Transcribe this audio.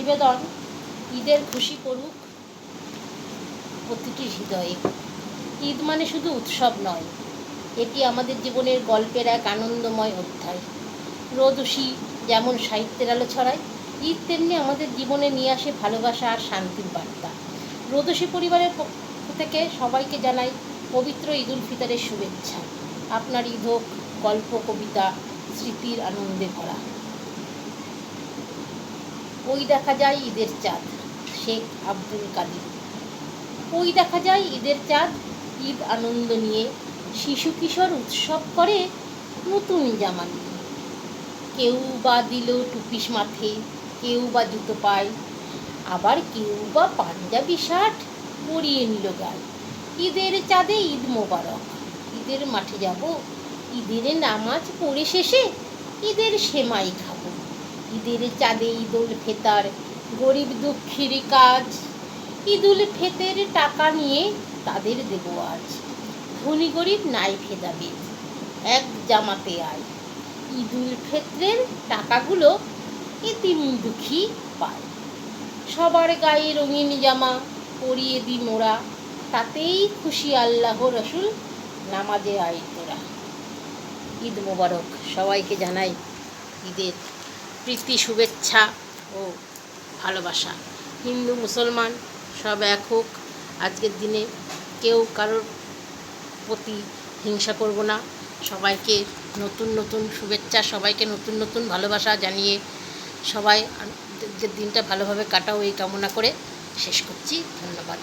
নিবেদন, ঈদের খুশি করুক প্রতিটি হৃদয়ে। ঈদ মানে শুধু উৎসব নয়, এটি আমাদের জীবনের গল্পের এক আনন্দময় অধ্যায়। রোদসী যেমন সাহিত্যের আলো ছড়ায়, ঈদ তেমনি আমাদের জীবনে নিয়ে আসে ভালোবাসা আর শান্তির বার্তা। রোদসী পরিবারের পক্ষ থেকে সবাইকে জানাই পবিত্র ঈদ উল ফিতরের শুভেচ্ছা। আপনার ঈদ হোক, গল্প, কবিতা, স্মৃতির আনন্দে ভরা। ওই দেখা যায় ঈদের চাঁদ, শেখ আব্দুল কাদির। ওই দেখা যায় ঈদের চাঁদ, ঈদ আনন্দ নিয়ে শিশু কিশোর উৎসব করে নতুন জামা নিয়ে। কেউ বা দিল টুপিস মাথে, কেউ বা জুতো পায়, আবার কেউ বা পাঞ্জাবি শার্ট পরিয়ে নিল গায়ে। ঈদের চাঁদে ঈদ মোবারক, ঈদের মাঠে যাব, ঈদের নামাজ পড়ে শেষে ঈদের সেমাই খাব ঈদের চাঁদে ঈদুল ফেতার, গরিব দুঃখীর কাজ। ঈদুল ফেতের টাকা নিয়ে তাদের দেব আজ। ধনী গরিব নাই ভেদাভেদ, এক জামাতে আয়। ঈদুল ফেত্রের টাকাগুলো এতিম দুঃখী পায়। সবার গায়ে রঙিন জামা পরিয়ে দি মোরা, তাতেই খুশি আল্লাহ রসুল নামাজে আয় তোরা। ঈদ মোবারক সবাইকে জানাই ঈদের প্রীতি, শুভেচ্ছা ও ভালোবাসা। হিন্দু, মুসলমান সব এক হোক, আজকের দিনে কেউ কারোর প্রতি হিংসা করব না। সবাইকে নতুন নতুন শুভেচ্ছা, সবাইকে নতুন নতুন ভালোবাসা জানিয়ে সবাই আজকের দিনটা ভালোভাবে কাটাও এই কামনা করে শেষ করছি। ধন্যবাদ।